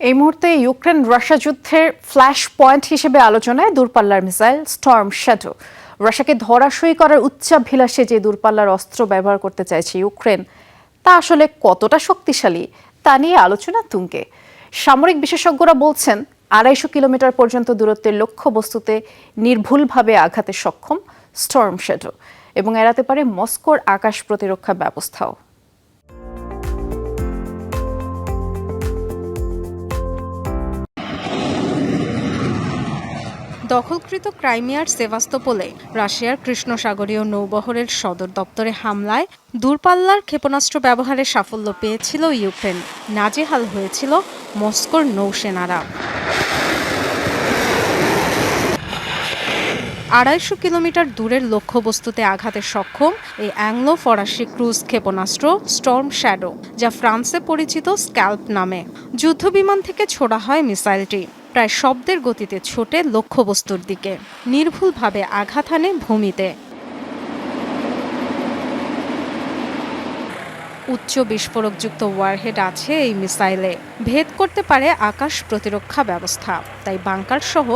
এই মুহূর্তে Ukraine Russia যুদ্ধের ফ্ল্যাশ পয়েন্ট হিসেবে আলোচনায় দূরপাল্লার মিসাইল স্টর্ম শ্যাডো রাশিয়াকে ধরাশয়ী করার উচ্চাভিলাষে যে দূরপাল্লার অস্ত্র ব্যবহার করতে চাইছে ইউক্রেন, তা আসলে কতটা শক্তিশালী, তা নিয়ে আলোচনা তুঙ্গে। সামরিক বিশেষজ্ঞরা বলছেন, আড়াইশো কিলোমিটার পর্যন্ত দূরত্বের লক্ষ্য বস্তুতে নির্ভুলভাবে আঘাতে সক্ষম স্টর্ম শ্যাডো এবং এড়াতে পারে মস্কোর আকাশ প্রতিরক্ষা ব্যবস্থাও। দখলকৃত ক্রাইমিয়ার সেভাস্তোপোলে রাশিয়ার কৃষ্ণসাগরীয় নৌবহরের সদর দপ্তরে হামলায় দূরপাল্লার ক্ষেপণাস্ত্র ব্যবহারে সাফল্য পেয়েছিল ইউক্রেন। নাজেহাল হয়েছিল মস্কোর নৌসেনারা। আড়াইশো কিলোমিটার দূরের লক্ষ্যবস্তুতে আঘাতে সক্ষম এই অ্যাংলো ফরাসি ক্রুজ ক্ষেপণাস্ত্র স্টর্ম শ্যাডো, যা ফ্রান্সে পরিচিত স্ক্যাল্প নামে। যুদ্ধবিমান থেকে ছোড়া হয় মিসাইলটি। প্রায় শব্দের গতিতে ছোটে লক্ষ্যবস্তুর দিকে। নির্ভুলভাবে আঘাত হানে ভূমিতে। উচ্চ বিস্ফোরকযুক্ত ওয়ারহেড আছে এই মিসাইলে। ভেদ করতে পারে আকাশ প্রতিরক্ষা ব্যবস্থা। তাই বাংকার সহ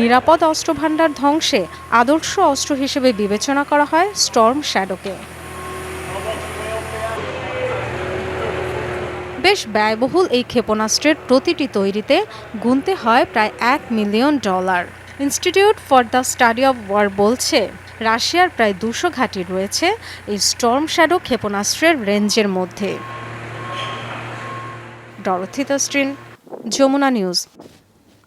নিরাপদ অস্ত্রভাণ্ডার ধ্বংসে আদর্শ অস্ত্র হিসেবে বিবেচনা করা হয় স্টর্ম শ্যাডোকে। বেশ ব্যয়বহুল এই ক্ষেপণাস্ত্রের প্রতিটি তৈরিতে গুনতে হয় প্রায় এক million dollar. Institute for the Study of War বলছে, রাশিয়ার প্রায় দুশো ঘাঁটি রয়েছে এই স্টর্ম শ্যাডো ক্ষেপণাস্ত্রের রেঞ্জের মধ্যে। ডরথিতা স্ট্রিন যমুনা নিউজ।